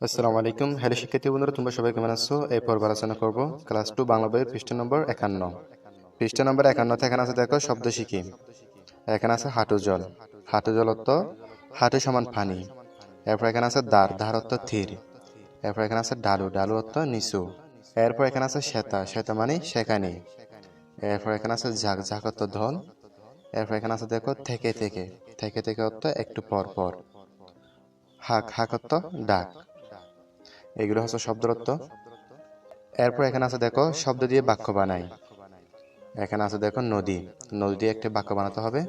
আসসালামু আলাইকুম। হ্যালো শিক্ষার্থী বন্ধুরা, তোমরা সবাই কেমন আছো? এই পর্ব আলোচনা করব ক্লাস টু বাংলা বইয়ের পৃষ্ঠা নম্বর একান্ন। পৃষ্ঠা নম্বর একান্নতে এখানে আছে, দেখো, শব্দ শিখি। এখানে আছে হাঁটু জল। হাঁটু জল অর্থ হাঁটু সমান পানি। এরপর এখানে আছে দাঁড় দাঁড় অর্থ থির এরপর এখানে আছে ডালু। ডালু অর্থ নিচু। এরপর এখানে আছে শ্বেতা। শ্বেতা মানে সেখানে। এরপর এখানে আছে ঝাঁক। ঝাঁক অর্থ ধল এরপর এখানে আছে, দেখো, থেকে থেকে। থেকে থেকে অর্থ একটু পর পর। হাক। হাক অর্থ ডাক। এগুলো হচ্ছে শব্দরত্ব এরপর এখানে আছে দেখো, শব্দ দিয়ে বাক্য বানাই। এখানে আছে দেখো নদী। নদী দিয়ে একটা বাক্য বানাতে হবে।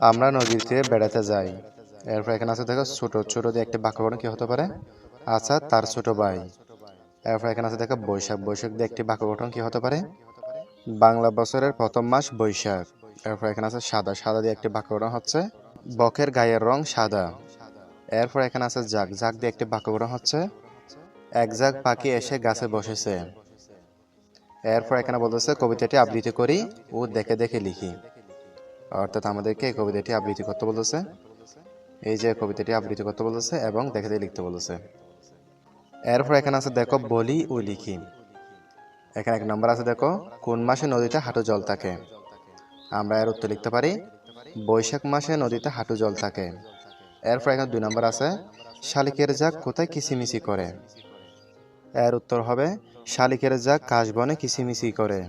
আমরা নদীতে বেড়াতে যাই। এরপর এখানে আছে দেখো, ছোট ছোট দিয়ে একটা বাক্য বানানো কি হতে পারে? আচ্ছা তার ছোট ভাই। এরপর এখানে আছে দেখো, বৈশাখ। বৈশাখ দিয়ে একটি বাক্য গঠন কি হতে পারে? বাংলা বছরের প্রথম মাস বৈশাখ। এরপর এখানে আছে সাদা। সাদা দিয়ে একটি বাক্য গঠন হচ্ছে, বকের গায়ের রং সাদা। এরপর এখানে আছে জাগ। জাগ দিয়ে একটি বাক্য গঠন হচ্ছে এক ঝাঁক পাখি এসে গাছে বসেছে। এরপর এখানে বলতেছে, কবিতাটি আবৃত্তি করি ও দেখে দেখে লিখি। অর্থাৎ আমাদেরকে এই কবিতাটি আবৃত্তি করতে বলতেছে। এই যে কবিতাটি আবৃত্তি করতে বলতেছে এবং দেখে দেখে লিখতে বলতেছে। এরপর এখানে আছে, দেখো, বলি ও লিখি। এখানে এক নম্বর আছে, দেখো, কোন মাসে নদীতে হাঁটু জল থাকে? আমরা এর উত্তর লিখতে পারি, বৈশাখ মাসে নদীতে হাঁটু জল থাকে। এরপর এখানে দুই নম্বর আছে, শালিকের জাক কোথায় কিসিমিসি করে? এর উত্তর হবে, শালিকের জাক কাশবনে কিসিমিসি করে।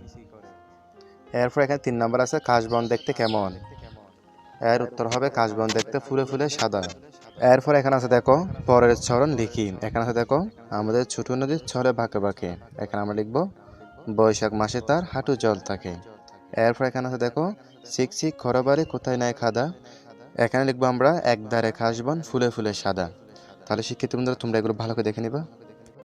এরপর এখানে তিন নম্বর আছে, কাশবন দেখতে কেমন? এর উত্তর হবে, কাশবন দেখতে ফুলে ফুলে সাদা। এরপর এখানে আছে দেখো, পরের চরণ লিখি এখানে আছে দেখো, আমাদের ছোট নদীর ছড়ে বাঁকে বাঁকে। এখানে আমরা লিখব, বৈশাখ মাসে তার হাঁটু জল থাকে। এরপর এখানে আছে দেখো চিক চিক খরবারে কোথায় নাই খাদা। এখানে লিখব আমরা এক ধারে খাসবন ফুলে ফুলে সাদা। তাহলে শিক্ষিত বন্ধুরা, তোমরা এগুলো ভালো করে দেখে নিবা।